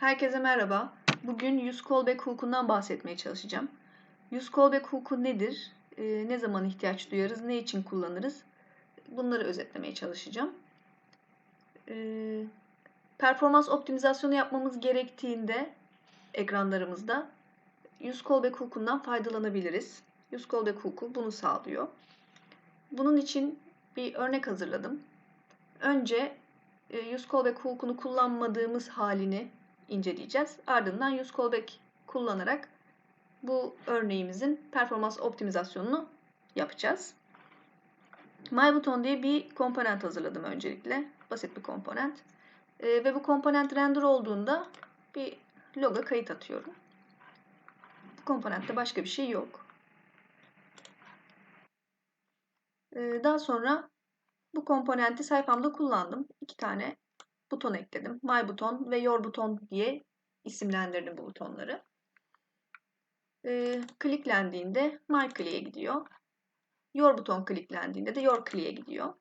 Herkese merhaba. Bugün use callback hukukundan bahsetmeye çalışacağım. Use callback hukuku nedir? Ee, ne zaman ihtiyaç duyarız? Ne için kullanırız? Bunları özetlemeye çalışacağım. Ee, performans optimizasyonu yapmamız gerektiğinde ekranlarımızda use callback hukukundan faydalanabiliriz. Use callback hukuku bunu sağlıyor. Bunun için bir örnek hazırladım. Önce e, use callback hukukunu kullanmadığımız halini inceleyeceğiz. Ardından use callback kullanarak bu örneğimizin performans optimizasyonunu yapacağız. MyButton diye bir komponent hazırladım öncelikle. Basit bir komponent. E, ve bu komponent render olduğunda bir loga kayıt atıyorum. Bu komponentte başka bir şey yok. E, daha sonra bu komponenti sayfamda kullandım. İki tane buton ekledim. My buton ve Your buton diye isimlendirdim bu butonları. Ee, kliklendiğinde My click'e gidiyor. Your buton kliklendiğinde de Your click'e gidiyor.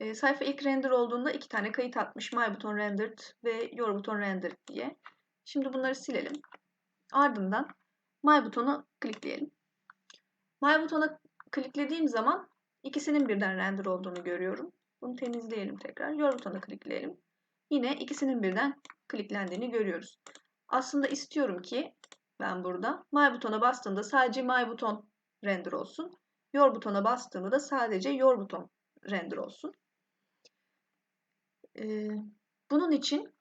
Ee, sayfa ilk render olduğunda iki tane kayıt atmış. My buton rendered ve Your buton rendered diye. Şimdi bunları silelim. Ardından My butonu klikleyelim. My butona kliklediğim zaman ikisinin birden render olduğunu görüyorum. Bunu temizleyelim tekrar. Yor butonuna klikleyelim. Yine ikisinin birden kliklendiğini görüyoruz. Aslında istiyorum ki ben burada My butona bastığımda sadece My buton render olsun. Your butona bastığımda da sadece Your buton render olsun. Ee, bunun için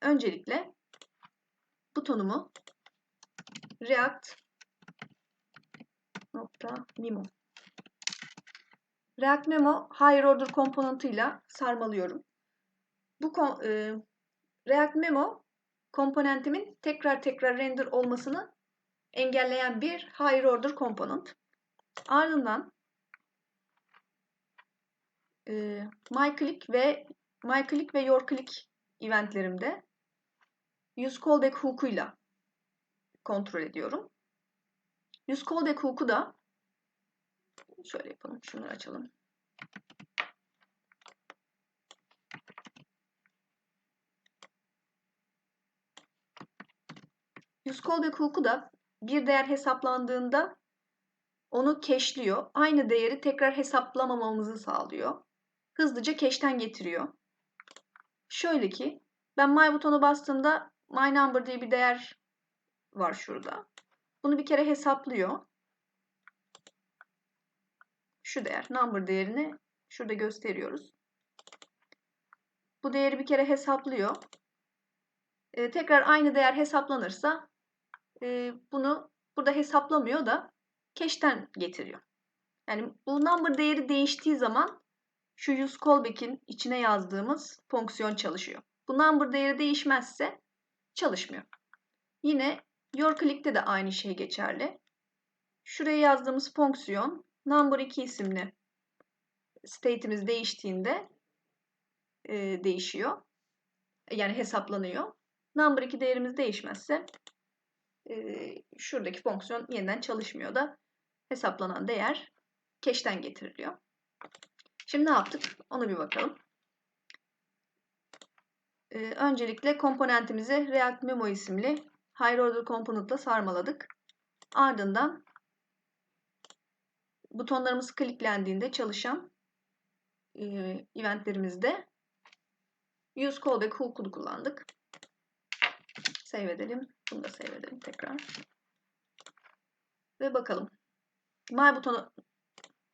öncelikle butonumu React React Memo Higher Order komponentıyla sarmalıyorum. Bu e, React Memo komponentimin tekrar tekrar render olmasını engelleyen bir Higher Order komponent. Ardından e, MyClick ve MyClick ve YourClick eventlerimde use hukukuyla kontrol ediyorum. Use hukuku da Şöyle yapalım. Şunları açalım. Use callback hukuku da bir değer hesaplandığında onu cache'liyor. Aynı değeri tekrar hesaplamamamızı sağlıyor. Hızlıca cache'ten getiriyor. Şöyle ki ben my butonu bastığımda my number diye bir değer var şurada. Bunu bir kere hesaplıyor şu değer number değerini şurada gösteriyoruz. Bu değeri bir kere hesaplıyor. Ee, tekrar aynı değer hesaplanırsa e, bunu burada hesaplamıyor da cache'ten getiriyor. Yani bu number değeri değiştiği zaman şu use callback'in içine yazdığımız fonksiyon çalışıyor. Bu number değeri değişmezse çalışmıyor. Yine your click'te de aynı şey geçerli. Şuraya yazdığımız fonksiyon number 2 isimli state'imiz değiştiğinde e, değişiyor. Yani hesaplanıyor. Number 2 değerimiz değişmezse e, şuradaki fonksiyon yeniden çalışmıyor da hesaplanan değer cache'ten getiriliyor. Şimdi ne yaptık? Onu bir bakalım. Ee, öncelikle komponentimizi React Memo isimli Higher Order Component'la sarmaladık. Ardından butonlarımız kliklendiğinde çalışan e, eventlerimizde use callback hukukunu kullandık. Save edelim. Bunu da save edelim tekrar. Ve bakalım. My butona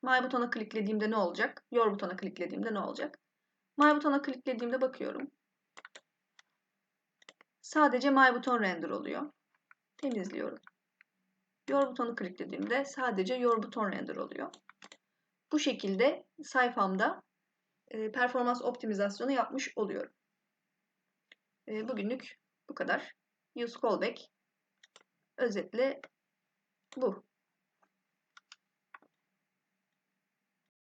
My butona kliklediğimde ne olacak? Your butona kliklediğimde ne olacak? My butona kliklediğimde bakıyorum. Sadece My buton render oluyor. Temizliyorum. Your butonu kliklediğimde sadece Your buton render oluyor. Bu şekilde sayfamda e, performans optimizasyonu yapmış oluyorum. E, bugünlük bu kadar. Use callback özetle bu.